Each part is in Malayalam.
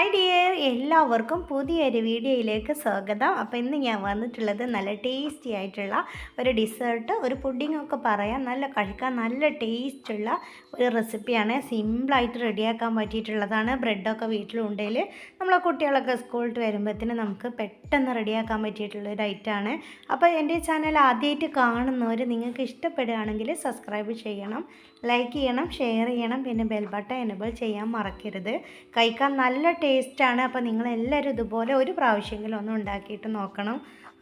ഹായ് ഡിയർ എല്ലാവർക്കും പുതിയൊരു വീഡിയോയിലേക്ക് സ്വാഗതം. അപ്പോൾ ഇന്ന് ഞാൻ വന്നിട്ടുള്ളത് നല്ല ടേസ്റ്റി ആയിട്ടുള്ള ഒരു ഡിസേർട്ട് ഒരു പുഡിങ്ങൊക്കെ പറയാം നല്ല കഴിക്കാൻ നല്ല ടേസ്റ്റുള്ള ഒരു റെസിപ്പിയാണ് സിമ്പിളായിട്ട് റെഡിയാക്കാൻ പറ്റിയിട്ടുള്ളതാണ്. ബ്രെഡൊക്കെ വീട്ടിലുണ്ടെങ്കിൽ നമ്മളെ കുട്ടികളൊക്കെ സ്കൂളിൽ വരുമ്പോഴത്തേന് നമുക്ക് പെട്ടെന്ന് റെഡിയാക്കാൻ പറ്റിയിട്ടുള്ള ഒരു ഐറ്റമാണ് അപ്പോൾ എന്റെ ചാനൽ ആദ്യമായിട്ട് കാണുന്നവർ നിങ്ങൾക്ക് ഇഷ്ടപ്പെടുകയാണെങ്കിൽ സബ്സ്ക്രൈബ് ചെയ്യണം ലൈക്ക് ചെയ്യണം ഷെയർ ചെയ്യണം പിന്നെ ബെൽ ബട്ടൺ എനബിൾ ചെയ്യാൻ മറക്കരുത്. കഴിക്കാൻ നല്ല ടേസ്റ്റാണ് അപ്പോൾ നിങ്ങളെല്ലാവരും ഇതുപോലെ ഒരു പ്രാവശ്യമെങ്കിലും ഒന്ന് ഉണ്ടാക്കിയിട്ട് നോക്കണം.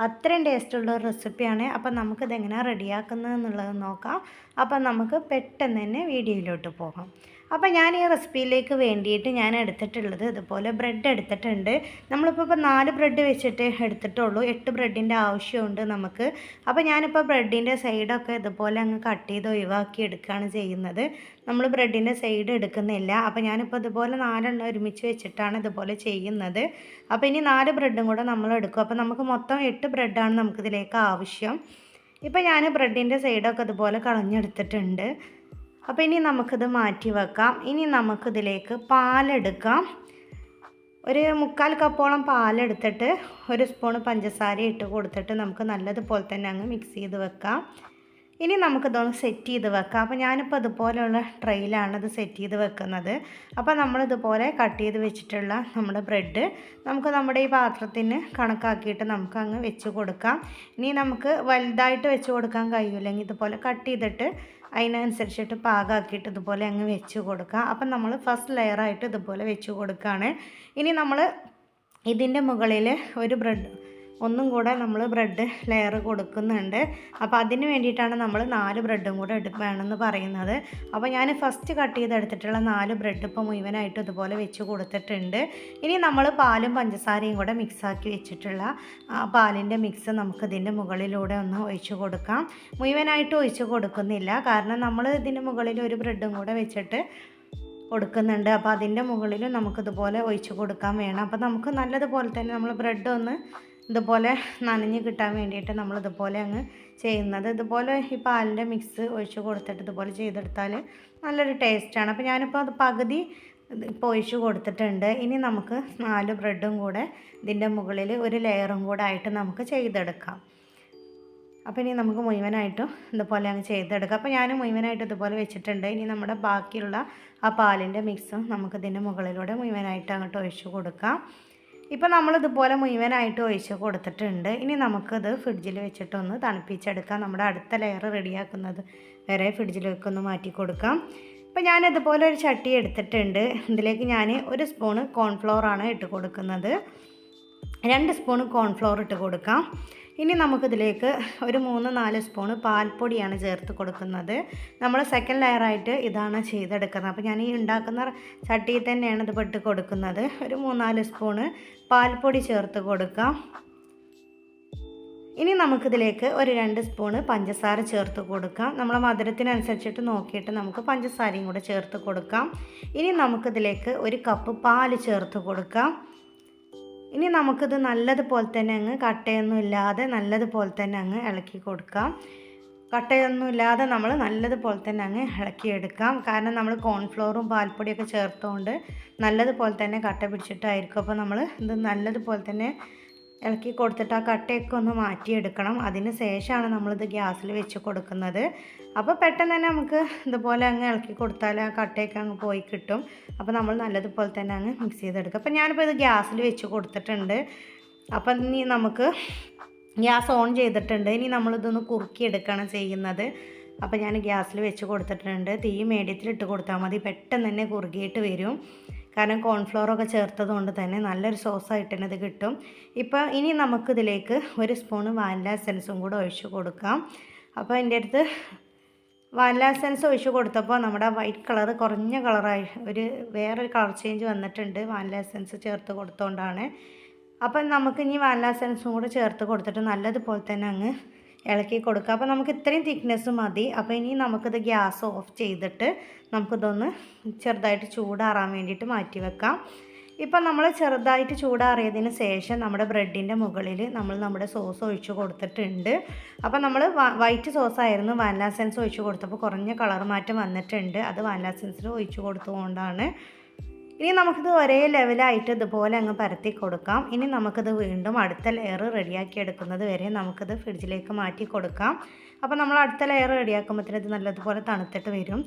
അത്രയും ടേസ്റ്റുള്ള ഒരു റെസിപ്പിയാണ് അപ്പോൾ നമുക്കിതെങ്ങനെയാണ് റെഡിയാക്കുന്നത് എന്നുള്ളത് നോക്കാം. അപ്പോൾ നമുക്ക് പെട്ടെന്ന് തന്നെ വീഡിയോയിലോട്ട് പോകാം. അപ്പോൾ ഞാൻ ഈ റെസിപ്പിയിലേക്ക് വേണ്ടിയിട്ട് ഞാൻ എടുത്തിട്ടുള്ളത് ഇതുപോലെ ബ്രെഡ് എടുത്തിട്ടുണ്ട്. നമ്മളിപ്പോൾ ഇപ്പോൾ നാല് ബ്രെഡ് വെച്ചിട്ട് എടുത്തിട്ടുള്ളൂ. എട്ട് ബ്രെഡിന്റെ ആവശ്യമുണ്ട് നമുക്ക്. അപ്പോൾ ഞാനിപ്പോൾ ബ്രെഡിന്റെ സൈഡൊക്കെ ഇതുപോലെ അങ്ങ് കട്ട് ചെയ്ത് ഒഴിവാക്കി എടുക്കുകയാണ് ചെയ്യുന്നത്. നമ്മൾ ബ്രെഡിന്റെ സൈഡ് എടുക്കുന്നില്ല. അപ്പോൾ ഞാനിപ്പോൾ ഇതുപോലെ നാലെണ്ണം ഒരുമിച്ച് വെച്ചിട്ടാണ് ഇതുപോലെ ചെയ്യുന്നത്. അപ്പോൾ ഇനി നാല് ബ്രെഡും കൂടെ നമ്മൾ എടുക്കും. അപ്പോൾ നമുക്ക് മൊത്തം എട്ട് ബ്രെഡാണ് നമുക്കിതിലേക്ക് ആവശ്യം. ഇപ്പോൾ ഞാൻ ബ്രെഡിന്റെ സൈഡൊക്കെ ഇതുപോലെ കളഞ്ഞെടുത്തിട്ടുണ്ട്. അപ്പോൾ ഇനി നമുക്കിത് മാറ്റി വെക്കാം. ഇനി നമുക്കിതിലേക്ക് പാലെടുക്കാം. ഒരു മുക്കാൽ കപ്പോളം പാലെടുത്തിട്ട് ഒരു സ്പൂണ് പഞ്ചസാര ഇട്ട് കൊടുത്തിട്ട് നമുക്ക് നല്ലതുപോലെ തന്നെ അങ്ങ് മിക്സ് ചെയ്ത് വെക്കാം. ഇനി നമുക്കിതൊന്ന് സെറ്റ് ചെയ്ത് വെക്കാം. അപ്പോൾ ഞാനിപ്പോൾ ഇതുപോലെയുള്ള ട്രെയിലാണ് ഇത് സെറ്റ് ചെയ്ത് വെക്കുന്നത്. അപ്പോൾ നമ്മളിതുപോലെ കട്ട് ചെയ്ത് വെച്ചിട്ടുള്ള നമ്മുടെ ബ്രെഡ് നമുക്ക് നമ്മുടെ ഈ പാത്രത്തിന് കണക്കാക്കിയിട്ട് നമുക്ക് അങ്ങ് വെച്ച് കൊടുക്കാം. ഇനി നമുക്ക് വലുതായിട്ട് വെച്ച് കൊടുക്കാൻ കഴിയില്ലെങ്കിൽ ഇതുപോലെ കട്ട് ചെയ്തിട്ട് അതിനനുസരിച്ചിട്ട് പാകമാക്കിയിട്ട് ഇതുപോലെ അങ്ങ് വെച്ച് കൊടുക്കാം. അപ്പം നമ്മൾ ഫസ്റ്റ് ലെയറായിട്ട് ഇതുപോലെ വെച്ച് കൊടുക്കുകയാണ്. ഇനി നമ്മൾ ഇതിന്റെ മുകളിൽ ഒരു ബ്രെഡ് ഒന്നും കൂടെ നമ്മൾ ബ്രെഡ് ലെയർ കൊടുക്കുന്നുണ്ട്. അപ്പോൾ അതിന് വേണ്ടിയിട്ടാണ് നമ്മൾ നാല് ബ്രെഡും കൂടെ എടു വേണമെന്ന് പറയുന്നത്. അപ്പോൾ ഞാൻ ഫസ്റ്റ് കട്ട് ചെയ്തെടുത്തിട്ടുള്ള നാല് ബ്രെഡ് ഇപ്പോൾ മുഴുവനായിട്ട് ഇതുപോലെ വെച്ച് കൊടുത്തിട്ടുണ്ട്. ഇനി നമ്മൾ പാലും പഞ്ചസാരയും കൂടെ മിക്സാക്കി വെച്ചിട്ടുള്ള പാലിന്റെ മിക്സ് നമുക്ക് ഇതിന്റെ മുകളിലൂടെ ഒന്ന് ഒഴിച്ചു കൊടുക്കാം. മുഴുവനായിട്ട് ഒഴിച്ചു കൊടുക്കുന്നില്ല. കാരണം നമ്മൾ ഇതിന്റെ മുകളിൽ ഒരു ബ്രെഡും കൂടെ വെച്ചിട്ട് കൊടുക്കുന്നുണ്ട്. അപ്പോൾ അതിന്റെ മുകളിൽ നമുക്കിതുപോലെ ഒഴിച്ച് കൊടുക്കാൻ വേണം. അപ്പോൾ നമുക്ക് നല്ലതുപോലെ തന്നെ നമ്മൾ ബ്രെഡ് ഒന്ന് ഇതുപോലെ നനഞ്ഞ് കിട്ടാൻ വേണ്ടിയിട്ട് നമ്മൾ ഇതുപോലെ അങ്ങ് ചെയ്യുന്നത്. ഇതുപോലെ ഈ പാലിന്റെ മിക്സ് ഒഴിച്ച് കൊടുത്തിട്ട് ഇതുപോലെ ചെയ്തെടുത്താൽ നല്ലൊരു ടേസ്റ്റാണ്. അപ്പോൾ ഞാനിപ്പോൾ അത് പകുതി ഇപ്പോൾ ഒഴിച്ച് കൊടുത്തിട്ടുണ്ട്. ഇനി നമുക്ക് നാല് ബ്രെഡും കൂടെ ഇതിന്റെ മുകളിൽ ഒരു ലെയറും കൂടെ ആയിട്ട് നമുക്ക് ചെയ്തെടുക്കാം. അപ്പോൾ ഇനി നമുക്ക് മുഴുവനായിട്ടും ഇതുപോലെ അങ്ങ് ചെയ്തെടുക്കാം. അപ്പോൾ ഞാൻ മുഴുവനായിട്ട് ഇതുപോലെ വെച്ചിട്ടുണ്ട്. ഇനി നമ്മുടെ ബാക്കിയുള്ള ആ പാലിന്റെ മിക്സും നമുക്കിതിന്റെ മുകളിലൂടെ മുഴുവനായിട്ട് അങ്ങോട്ട് ഒഴിച്ച് കൊടുക്കാം. ഇപ്പോൾ നമ്മളിതുപോലെ മുഴുവനായിട്ട് ഒഴിച്ച് കൊടുത്തിട്ടുണ്ട്. ഇനി നമുക്കിത് ഫ്രിഡ്ജിൽ വെച്ചിട്ടൊന്ന് തണുപ്പിച്ചെടുക്കാം. നമ്മുടെ അടുത്ത ലെയർ റെഡിയാക്കുന്നത് വരെ ഫ്രിഡ്ജിലേക്ക് ഒന്ന് മാറ്റി കൊടുക്കാം ഇപ്പം ഞാൻ ഇതുപോലെ ഒരു ചട്ടി എടുത്തിട്ടുണ്ട്. ഇതിലേക്ക് ഞാൻ ഒരു സ്പൂണ് കോൺഫ്ലോറാണ് ഇട്ട് കൊടുക്കുന്നത്. രണ്ട് സ്പൂണ് കോൺഫ്ലോർ ഇട്ട് കൊടുക്കാം. ഇനി നമുക്കിതിലേക്ക് ഒരു മൂന്ന് നാല് സ്പൂൺ പാൽപ്പൊടിയാണ് ചേർത്ത് കൊടുക്കുന്നത്. നമ്മൾ സെക്കൻഡ് ലെയറായിട്ട് ഇതാണ് ചെയ്തെടുക്കുന്നത്. അപ്പോൾ ഞാൻ ഈ ഉണ്ടാക്കുന്ന ചട്ടിയിൽ തന്നെയാണ് ഇത് പെട്ട് കൊടുക്കുന്നത്. ഒരു മൂന്നാൽ സ്പൂണ് പാൽപ്പൊടി ചേർത്ത് കൊടുക്കാം. ഇനി നമുക്കിതിലേക്ക് ഒരു രണ്ട് സ്പൂണ് പഞ്ചസാര ചേർത്ത് കൊടുക്കാം. നമ്മൾ മധുരത്തിനനുസരിച്ചിട്ട് നോക്കിയിട്ട് നമുക്ക് പഞ്ചസാരയും കൂടെ ചേർത്ത് കൊടുക്കാം. ഇനി നമുക്കിതിലേക്ക് ഒരു കപ്പ് പാൽ ചേർത്ത് കൊടുക്കാം. ഇനി നമുക്കിത് നല്ലതുപോലെ തന്നെ അങ്ങ് കട്ടയൊന്നും ഇല്ലാതെ നല്ലതുപോലെ തന്നെ അങ്ങ് ഇളക്കി കൊടുക്കാം. കട്ടയൊന്നും ഇല്ലാതെ നമ്മൾ നല്ലതുപോലെ തന്നെ അങ്ങ് ഇളക്കിയെടുക്കാം. കാരണം നമ്മൾ കോൺഫ്ലോറും പാൽപ്പൊടിയൊക്കെ ചേർത്തുകൊണ്ട് നല്ലതുപോലെ തന്നെ കട്ട പിടിച്ചിട്ടായിരിക്കും. അപ്പോൾ നമ്മൾ ഇത് നല്ലതുപോലെ തന്നെ ഇളക്കി കൊടുത്തിട്ട് ആ കട്ടയൊക്കെ ഒന്ന് മാറ്റിയെടുക്കണം. അതിന് ശേഷമാണ് നമ്മളിത് ഗ്യാസിൽ വെച്ച് കൊടുക്കുന്നത്. അപ്പോൾ പെട്ടെന്ന് തന്നെ നമുക്ക് ഇതുപോലെ അങ്ങ് ഇളക്കി കൊടുത്താൽ ആ കട്ടയൊക്കെ അങ്ങ് പോയി കിട്ടും. അപ്പോൾ നമ്മൾ നല്ലതുപോലെ തന്നെ അങ്ങ് മിക്സ് ചെയ്തെടുക്കുക. അപ്പോൾ ഞാനിപ്പോൾ ഇത് ഗ്യാസിൽ വെച്ച് കൊടുത്തിട്ടുണ്ട്. അപ്പം ഇനി നമുക്ക് ഗ്യാസ് ഓൺ ചെയ്തിട്ടുണ്ട്. ഇനി നമ്മളിതൊന്ന് കുറുക്കിയെടുക്കുകയാണ് ചെയ്യുന്നത്. അപ്പോൾ ഞാൻ ഗ്യാസിൽ വെച്ച് കൊടുത്തിട്ടുണ്ട്. തീ മീഡിയത്തിൽ ഇട്ട് കൊടുത്താൽ മതി. പെട്ടെന്ന് തന്നെ കുറുകിയിട്ട് വരും. കാരണം കോൺഫ്ലോറൊക്കെ ചേർത്തത് കൊണ്ട് തന്നെ നല്ലൊരു സോസായിട്ട് ഇത് കിട്ടും. ഇപ്പോൾ ഇനി നമുക്കിതിലേക്ക് ഒരു സ്പൂണ് വാനില എസൻസും കൂടെ ഒഴിച്ചു കൊടുക്കാം. അപ്പോൾ എന്റെ അടുത്ത് വാനില എസൻസ് ഒഴിച്ച് കൊടുത്തപ്പോൾ നമ്മുടെ വൈറ്റ് കളർ കുറഞ്ഞ കളറായി ഒരു വേറൊരു കളർ ചേഞ്ച് വന്നിട്ടുണ്ട് വാനില എസൻസ് ചേർത്ത് കൊടുത്തുകൊണ്ടാണ് അപ്പം നമുക്ക് ഇനി വാനില എസൻസും കൂടെ ചേർത്ത് കൊടുത്തിട്ട് നല്ലതുപോലെ തന്നെ അങ്ങ് ഇളക്കി കൊടുക്കുക. അപ്പോൾ നമുക്ക് ഇത്രയും തിക്നെസ് മതി. അപ്പോൾ ഇനി നമുക്കിത് ഗ്യാസ് ഓഫ് ചെയ്തിട്ട് നമുക്കിതൊന്ന് ചെറുതായിട്ട് ചൂടാറാൻ വേണ്ടിയിട്ട് മാറ്റി വെക്കാം. ഇപ്പം നമ്മൾ ചെറുതായിട്ട് ചൂടാറിയതിന് ശേഷം നമ്മുടെ ബ്രെഡിന്റെ മുകളിൽ നമ്മൾ നമ്മുടെ സോസ് ഒഴിച്ച് കൊടുത്തിട്ടുണ്ട്. അപ്പോൾ നമ്മൾ വൈറ്റ് സോസ് ആയിരുന്നു വാനില സെൻസ് ഒഴിച്ച് കൊടുത്തപ്പോൾ കുറഞ്ഞ കളർ മാറ്റം വന്നിട്ടുണ്ട്. അത് വാനില സെൻസിൽ ഒഴിച്ച് കൊടുത്തുകൊണ്ടാണ് ഇനി നമുക്കിത് ഒരേ ലെവലായിട്ട് ഇതുപോലെ അങ്ങ് പരത്തി കൊടുക്കാം. ഇനി നമുക്കിത് വീണ്ടും അടുത്ത ലെയർ റെഡിയാക്കി എടുക്കുന്നത് വരെ നമുക്കിത് ഫ്രിഡ്ജിലേക്ക് മാറ്റി കൊടുക്കാം. അപ്പോൾ നമ്മൾ അടുത്ത ലെയർ റെഡിയാക്കുമ്പോഴത്തേന് ഇത് നല്ലതുപോലെ തണുത്തിട്ട് വരും.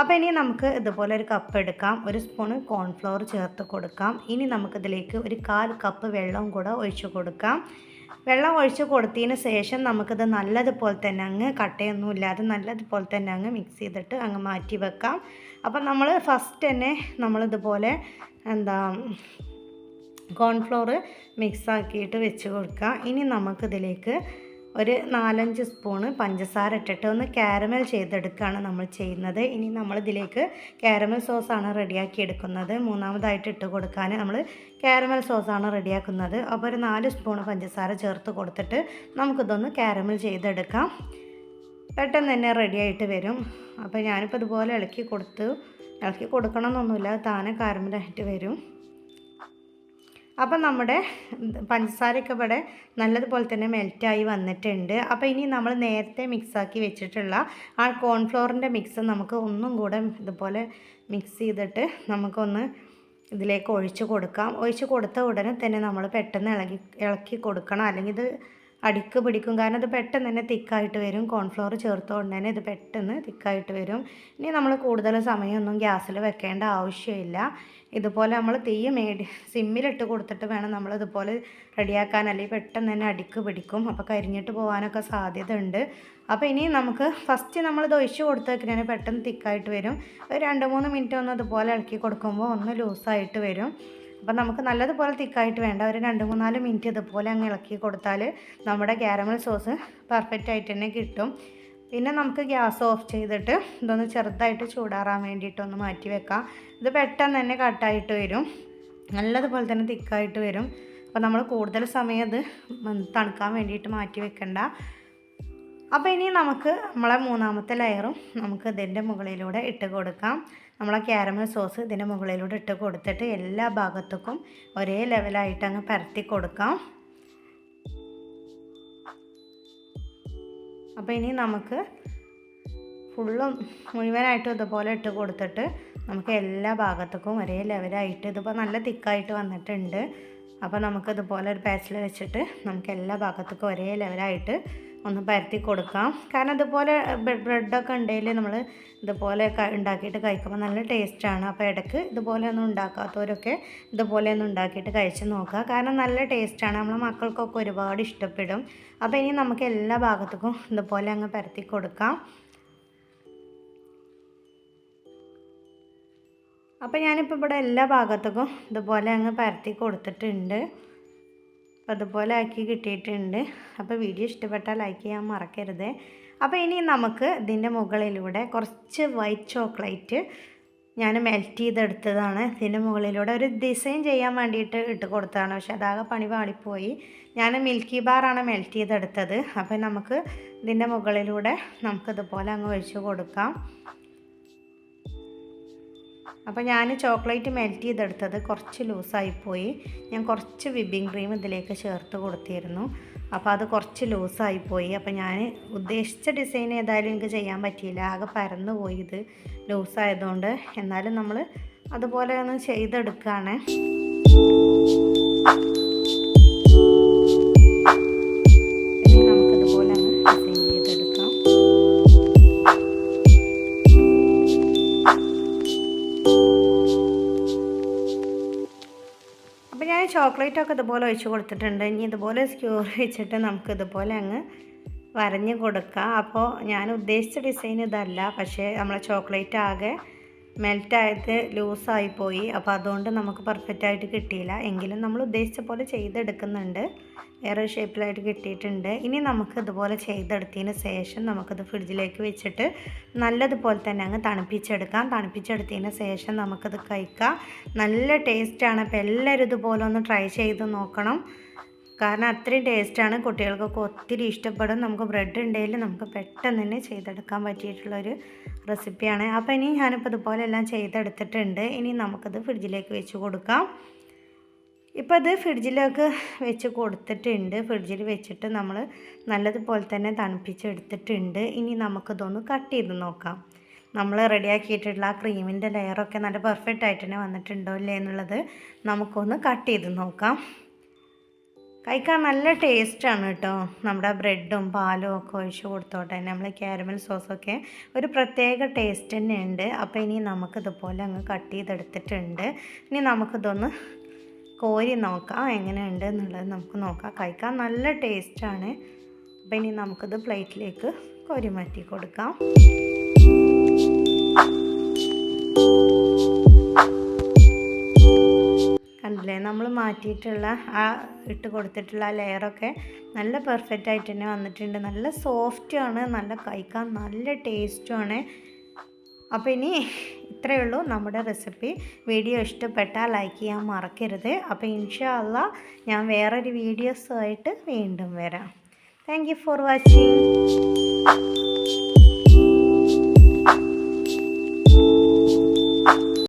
അപ്പോൾ ഇനി നമുക്ക് ഇതുപോലെ ഒരു കപ്പ് എടുക്കാം. ഒരു സ്പൂണ് കോൺഫ്ലവർ ചേർത്ത് കൊടുക്കാം. ഇനി നമുക്കിതിലേക്ക് ഒരു കാൽ കപ്പ് വെള്ളം കൂടെ ഒഴിച്ചു കൊടുക്കാം. വെള്ളം ഒഴിച്ച് കൊടുത്തതിന് ശേഷം നമുക്കിത് നല്ലതുപോലെ തന്നെ അങ്ങ് കട്ടയൊന്നും ഇല്ലാതെ നല്ലതുപോലെ തന്നെ അങ്ങ് മിക്സ് ചെയ്തിട്ട് അങ്ങ് മാറ്റി വെക്കാം. അപ്പം നമ്മൾ ഫസ്റ്റ് തന്നെ നമ്മളിതുപോലെ എന്താ കോൺഫ്ലോർ മിക്സാക്കിയിട്ട് വെച്ച് കൊടുക്കുക. ഇനി നമുക്കിതിലേക്ക് ഒരു നാലഞ്ച് സ്പൂണ് പഞ്ചസാര ഇട്ടിട്ട് ഒന്ന് കാരമൽ ചെയ്തെടുക്കുകയാണ് നമ്മൾ ചെയ്യുന്നത്. ഇനി നമ്മളിതിലേക്ക് കാരമൽ സോസാണ് റെഡിയാക്കി എടുക്കുന്നത്. മൂന്നാമതായിട്ട് ഇട്ട് കൊടുക്കാൻ നമ്മൾ കാരമൽ സോസാണ് റെഡിയാക്കുന്നത് അപ്പോൾ ഒരു നാല് സ്പൂണ് പഞ്ചസാര ചേർത്ത് കൊടുത്തിട്ട് നമുക്കിതൊന്ന് കാരമൽ ചെയ്തെടുക്കാം. പെട്ടെന്ന് തന്നെ റെഡിയായിട്ട് വരും. അപ്പോൾ ഞാനിപ്പോൾ ഇതുപോലെ ഇളക്കി കൊടുത്തു. ഇളക്കി കൊടുക്കണമെന്നൊന്നുമില്ല. താനെ കാരമലായിട്ട് വരും. അപ്പം നമ്മുടെ പഞ്ചസാരയൊക്കെ ഇവിടെ നല്ലതുപോലെ തന്നെ മെൽറ്റായി വന്നിട്ടുണ്ട്. അപ്പോൾ ഇനി നമ്മൾ നേരത്തെ മിക്സാക്കി വെച്ചിട്ടുള്ള ആ കോൺഫ്ലോറിന്റെ മിക്സ് നമുക്ക് ഒന്നും കൂടെ ഇതുപോലെ മിക്സ് ചെയ്തിട്ട് നമുക്കൊന്ന് ഇതിലേക്ക് ഒഴിച്ച് കൊടുക്കാം. ഒഴിച്ച് കൊടുത്ത ഉടനെ തന്നെ നമ്മൾ പെട്ടെന്ന് ഇളകി ഇളക്കി കൊടുക്കണം. അല്ലെങ്കിൽ ഇത് അടിക്ക് പിടിക്കും. കാരണം ഇത് പെട്ടെന്ന് തന്നെ തിക്കായിട്ട് വരും. കോൺഫ്ലോർ ചേർത്തുകൊണ്ട് തന്നെ ഇത് പെട്ടെന്ന് തിക്കായിട്ട് വരും. ഇനി നമ്മൾ കൂടുതൽ സമയമൊന്നും ഗ്യാസിൽ വെക്കേണ്ട ആവശ്യമില്ല. ഇതുപോലെ നമ്മൾ തീ മേടി സിമ്മിലിട്ട് കൊടുത്തിട്ട് വേണം നമ്മൾ ഇതുപോലെ റെഡിയാക്കാൻ. അല്ലെങ്കിൽ പെട്ടെന്ന് തന്നെ അടിക്ക് പിടിക്കും. അപ്പോൾ കരിഞ്ഞിട്ട് പോകാനൊക്കെ സാധ്യത ഉണ്ട് അപ്പോൾ ഇനി നമുക്ക് ഫസ്റ്റ് നമ്മൾ ഇത് ഒഴിച്ച് വെക്കുന്നതിന് പെട്ടെന്ന് തിക്കായിട്ട് വരും. ഒരു രണ്ട് മൂന്ന് മിനിറ്റ് ഒന്ന് ഇതുപോലെ ഇളക്കി കൊടുക്കുമ്പോൾ ഒന്ന് ലൂസായിട്ട് വരും. അപ്പം നമുക്ക് നല്ലതുപോലെ തിക്കായിട്ട് വേണ്ട. ഒരു രണ്ട് മൂന്നാൽ മിനിറ്റ് ഇതുപോലെ അങ്ങ് ഇളക്കി കൊടുത്താൽ നമ്മുടെ ക്യാരമൽ സോസ് പെർഫെക്റ്റ് ആയിട്ട് തന്നെ കിട്ടും. പിന്നെ നമുക്ക് ഗ്യാസ് ഓഫ് ചെയ്തിട്ട് ഇതൊന്ന് ചെറുതായിട്ട് ചൂടാറാൻ വേണ്ടിയിട്ട് ഒന്ന് മാറ്റി വെക്കാം. ഇത് പെട്ടെന്ന് തന്നെ കട്ടായിട്ട് വരും. നല്ലതുപോലെ തന്നെ തിക്കായിട്ട് വരും. അപ്പോൾ നമ്മൾ കൂടുതൽ സമയം ഇത് തണുക്കാൻ വേണ്ടിയിട്ട് മാറ്റി വെക്കണ്ട. അപ്പോൾ ഇനി നമുക്ക് നമ്മളെ മൂന്നാമത്തെ ലെയറും നമുക്ക് ഇതിന്റെ മുകളിലൂടെ ഇട്ട് കൊടുക്കാം. നമ്മളെ ക്യാരമൽ സോസ് ഇതിന്റെ മുകളിലൂടെ ഇട്ട് കൊടുത്തിട്ട് എല്ലാ ഭാഗത്തേക്കും ഒരേ ലെവലായിട്ട് അങ്ങ് പരത്തി കൊടുക്കാം. അപ്പോൾ ഇനി നമുക്ക് ഫുള്ളും മുഴുവനായിട്ടും ഇതുപോലെ ഇട്ട് കൊടുത്തിട്ട് നമുക്ക് എല്ലാ ഭാഗത്തേക്കും ഒരേ ലെവലായിട്ട് ഇതിപ്പോൾ നല്ല തിക്കായിട്ട് വന്നിട്ടുണ്ട്. അപ്പോൾ നമുക്കിതുപോലെ ഒരു പാച്ചിൽ വെച്ചിട്ട് നമുക്ക് എല്ലാ ഭാഗത്തേക്കും ഒരേ ലെവലായിട്ട് ഒന്ന് പരത്തി കൊടുക്കാം. കാരണം ഇതുപോലെ ബ്രെഡൊക്കെ ഉണ്ടെങ്കിൽ നമ്മൾ ഇതുപോലെ ഉണ്ടാക്കിയിട്ട് കഴിക്കുമ്പോൾ നല്ല ടേസ്റ്റാണ് അപ്പോൾ ഇടയ്ക്ക് ഇതുപോലെ ഒന്നും ഉണ്ടാക്കാത്തവരൊക്കെ ഒന്നും ഉണ്ടാക്കിയിട്ട് കഴിച്ച് നോക്കുക. കാരണം നല്ല ടേസ്റ്റാണ് നമ്മളെ മക്കൾക്കൊക്കെ ഒരുപാട് ഇഷ്ടപ്പെടും. അപ്പോൾ ഇനി നമുക്ക് എല്ലാ ഭാഗത്തേക്കും ഇതുപോലെ അങ്ങ് പരത്തി കൊടുക്കാം. അപ്പോൾ ഞാനിപ്പോൾ ഇവിടെ എല്ലാ ഭാഗത്തേക്കും ഇതുപോലെ അങ്ങ് പരത്തി കൊടുത്തിട്ടുണ്ട്. അപ്പോൾ അതുപോലെ ആക്കി കിട്ടിയിട്ടുണ്ട്. അപ്പോൾ വീഡിയോ ഇഷ്ടപ്പെട്ടാൽ ലൈക്ക് ചെയ്യാൻ മറക്കരുത്. അപ്പോൾ ഇനി നമുക്ക് ഇതിന്റെ മുകളിലൂടെ കുറച്ച് വൈറ്റ് ചോക്ലേറ്റ് ഞാൻ മെൽറ്റ് ചെയ്തെടുത്തതാണ്. ഇതിന്റെ മുകളിലൂടെ ഒരു ഡിസൈൻ ചെയ്യാൻ വേണ്ടിയിട്ട് ഇട്ട് കൊടുത്തതാണ്. പക്ഷെ അതാകെ പണി പാളിപ്പോയി ഞാൻ മിൽക്കി ബാറാണ് മെൽറ്റ് ചെയ്തെടുത്തത്. അപ്പോൾ നമുക്ക് ഇതിന്റെ മുകളിലൂടെ നമുക്കിതുപോലെ അങ്ങ് ഒഴിച്ച് കൊടുക്കാം. അപ്പോൾ ഞാൻ ചോക്ലേറ്റ് മെൽറ്റ് ചെയ്തെടുത്തത് കുറച്ച് ലൂസായിപ്പോയി ഞാൻ കുറച്ച് വിപ്പിംഗ് ക്രീം ഇതിലേക്ക് ചേർത്ത് കൊടുത്തിരുന്നു. അപ്പോൾ അത് കുറച്ച് ലൂസായിപ്പോയി അപ്പോൾ ഞാൻ ഉദ്ദേശിച്ച ഡിസൈൻ ഏതായാലും എനിക്ക് ചെയ്യാൻ പറ്റിയില്ല. ആകെ പരന്നു പോയി ഇത് ലൂസായതുകൊണ്ട്. എന്നാലും നമ്മൾ അതുപോലെ ഒന്ന് ചെയ്തെടുക്കുകയാണ് ചോക്ലേറ്റ് ഒക്കെ ഇതുപോലെ ഒഴിച്ച് കൊടുത്തിട്ടുണ്ട്. ഇനി ഇതുപോലെ സ്ക്യൂർ വെച്ചിട്ട് നമുക്ക് ഇതുപോലെ അങ്ങ് വരഞ്ഞ് കൊടുക്കാം. അപ്പോൾ ഞാൻ ഉദ്ദേശിച്ച ഡിസൈൻ ഇതല്ല. പക്ഷേ നമ്മളെ ചോക്ലേറ്റ് ആകെ മെൽറ്റായത് ലൂസായിപ്പോയി. അപ്പോൾ അതുകൊണ്ട് നമുക്ക് പെർഫെക്റ്റ് ആയിട്ട് കിട്ടിയില്ല. എങ്കിലും നമ്മൾ ഉദ്ദേശിച്ച പോലെ ചെയ്തെടുക്കുന്നുണ്ട്. വേറെ ഷേപ്പിലായിട്ട് കിട്ടിയിട്ടുണ്ട്. ഇനി നമുക്ക് ഇതുപോലെ ചെയ്തെടുത്തതിന് ശേഷം നമുക്കിത് ഫ്രിഡ്ജിലേക്ക് വെച്ചിട്ട് നല്ലതുപോലെ തന്നെ അങ്ങ് തണുപ്പിച്ചെടുക്കാം. തണുപ്പിച്ചെടുത്തതിന് ശേഷം നമുക്കിത് കഴിക്കാം. നല്ല ടേസ്റ്റാണ് അപ്പോൾ എല്ലാവരും ഇതുപോലെ ഒന്ന് ട്രൈ ചെയ്ത് നോക്കണം. കാരണം അത്രയും ടേസ്റ്റാണ്. കുട്ടികൾക്കൊക്കെ ഒത്തിരി ഇഷ്ടപ്പെടും. നമുക്ക് ബ്രെഡ് ഉണ്ടെങ്കിൽ നമുക്ക് പെട്ടെന്ന് തന്നെ ചെയ്തെടുക്കാൻ പറ്റിയിട്ടുള്ളൊരു റെസിപ്പിയാണ്. അപ്പോൾ ഇനി ഞാനിപ്പോൾ ഇതുപോലെ എല്ലാം ചെയ്തെടുത്തിട്ടുണ്ട്. ഇനി നമുക്കത് ഫ്രിഡ്ജിലേക്ക് വെച്ച് കൊടുക്കാം. ഇപ്പോൾ ഇത് ഫ്രിഡ്ജിലേക്ക് വെച്ച് കൊടുത്തിട്ടുണ്ട്. ഫ്രിഡ്ജിൽ വെച്ചിട്ട് നമ്മൾ നല്ലതുപോലെ തന്നെ തണുപ്പിച്ചെടുത്തിട്ടുണ്ട്. ഇനി നമുക്കിതൊന്ന് കട്ട് ചെയ്ത് നോക്കാം. നമ്മൾ റെഡിയാക്കിയിട്ടുള്ള ആ ക്രീമിന്റെ ലെയറൊക്കെ നല്ല പെർഫെക്റ്റ് ആയിട്ട് തന്നെ വന്നിട്ടുണ്ടോ ഇല്ലേ എന്നുള്ളത് നമുക്കൊന്ന് കട്ട് ചെയ്ത് നോക്കാം. കഴിക്കാൻ നല്ല ടേസ്റ്റാണ് കേട്ടോ. നമ്മുടെ ബ്രെഡും പാലും ഒക്കെ ഒഴിച്ച് കൊടുത്തോട്ടെ. നമ്മൾ ക്യാരമൽ സോസൊക്കെ ഒരു പ്രത്യേക ടേസ്റ്റ് തന്നെയുണ്ട് അപ്പോൾ ഇനി നമുക്കിതുപോലെ അങ്ങ് കട്ട് ചെയ്തെടുത്തിട്ടുണ്ട്. ഇനി നമുക്കിതൊന്ന് കോരി നോക്കാം. എങ്ങനെയുണ്ട് എന്നുള്ളത് നമുക്ക് നോക്കാം. കഴിക്കാൻ നല്ല ടേസ്റ്റാണ് അപ്പോൾ ഇനി നമുക്കിത് പ്ലേറ്റിലേക്ക് കോരി മാറ്റി കൊടുക്കാം. കണ്ടില്ലേ നമ്മൾ മാറ്റിയിട്ടുള്ള ആ ഇട്ട് കൊടുത്തിട്ടുള്ള ആ ലെയറൊക്കെ നല്ല പെർഫെക്റ്റ് ആയിട്ട് തന്നെ വന്നിട്ടുണ്ട്. നല്ല സോഫ്റ്റുമാണ് നല്ല കഴിക്കാൻ നല്ല ടേസ്റ്റുമാണ് അപ്പോൾ ഇനി ഇത്രയേ ഉള്ളൂ നമ്മുടെ റെസിപ്പി വീഡിയോ ഇഷ്ടപ്പെട്ടാൽ ലൈക്ക് ചെയ്യാൻ മറക്കരുത്. അപ്പോൾ ഇൻഷാ അല്ലാ ഞാൻ വേറൊരു വീഡിയോസുമായിട്ട് വീണ്ടും വരാം. Thank for watching